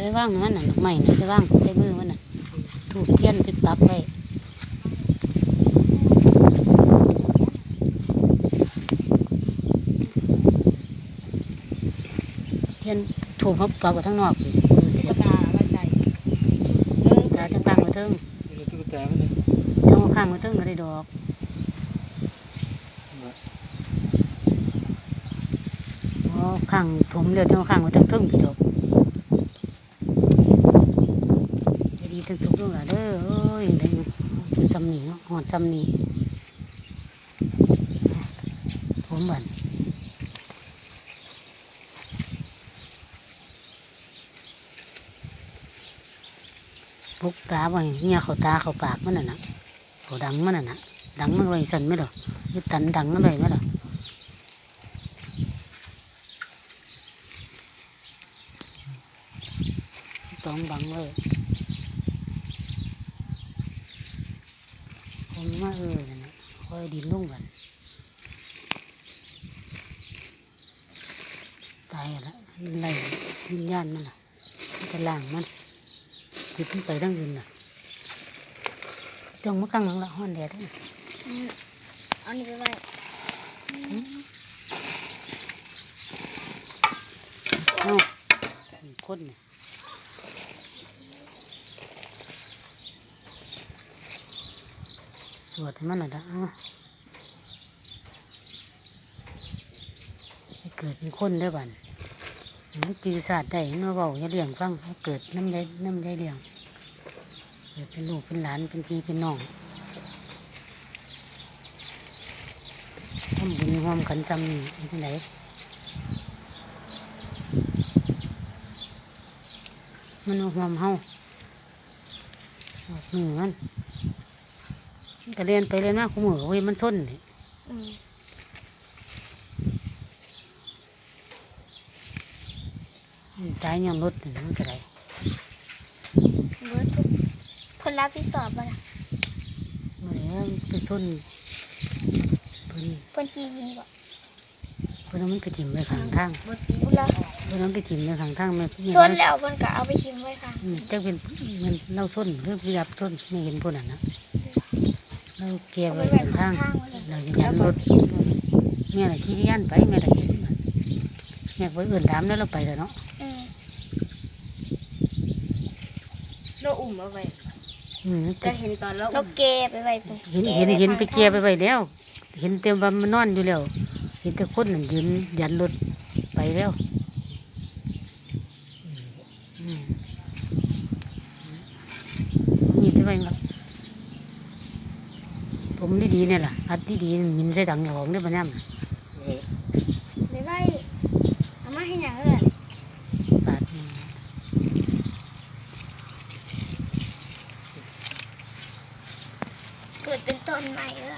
ไปว่างมันน่ะดอกไม้น่ะไปว่างใส่มือมันน่ะถูกเทียนไปปักไว้เทียนถูกเขาปักไว้ทั้งนอกอีกเออเทียตุ๊นกตาเอาใส่เออตาจะตั้งไว้เทิงนี่ตุ๊กตามันเลยจังข้างไว้เทิงก็ได้ดอกข้างถมเรียวจังข้างไว้เทิงเทิงพี่ดอก ดึงทุกเรื่องละเด้อเอ้ยได้จำหนีเนาะหอดจำหนีผมเหมือนปุกตาไว้เงี้ยเขาตาเขาปากมันน่ะนะเขาดังมันน่ะนะดังมันไว้สันไหมหรอยึดตันดังมันไว้ไหมหรอต้องบังไว้ ผมว่าเออนั่นน่ะค่อยดินลุ่งกันตายแล้วไล่วิญญาณมันน่ะมันจะล่างมันจิตมันไปทั้งอื่นน่ะจงมากังหลังละห้อนแดดน่ะอืมเอานี่ไปไว้เอ้าคนน่ะ วดมันน่ะอ้าเกิดเป็นคนได้บันมันจีศาสตร์ได้เมื่อเบาอย่าเลี้ยงฟังเกิดน้ำได้น้ำได้เลี้ยงเกิดเป็นลูกเป็นหลานเป็นพี่เป็นน้องทำบุญร่วมกันจำนี่เป็นไงมันความเฮาออกมือมัน ก็เรียนไปเรียนมาคู่มือเว้ยมันส้นนี่อืมมันจ่ายยอมรถนี่มันก็ได้เบิร์ดทุกคนรับผิดชอบบ่ล่ะเมื่อนี้ไปส้นเพิ่นเพิ่นขี้ยินบ่เพิ่นเอามันไปถิ่มไว้ข้างทางบุละเพิ่นเอามันไปถิ่มไว้ข้างทางแม่พี่ส่วนแล้วเพิ่นก็เอาไปทิ้งไว้ค่ะ อืมจักเป็นมันเล่าส้นหรือพิยับส้นไม่เห็นพวกนั้นนะ เราเกี่ยวเอาไว้ไปไว้ข้างทางข้างๆไว้เลยเราจะยันรถแม่ละขี่ยันไปแม่ละขี่แม่ไปเอื่นถามแล้วเราไปแล้วเนาะอืมเราอุ่มเอาไว้อืมจะเห็นตอนเราเราเก็บไปไว้ปุ๊บเห็นก็บเห็นว้เห็นไปข้างๆเกียร์ไปไปแล้ว เห็นเต็มว่ามันนอนอยู่แล้ว เห็นแต่คนนั่นยืนยันรถไปแล้วอืมนี่ที่ไปครับ ผมดีดีเนี่ยล่ะอัดดีดีมินใช้ดังอของได้ปะเนี่ยไม่ได้เอามาให้หนังเอื้นเกิดเป็นต้นหม่เอื้อ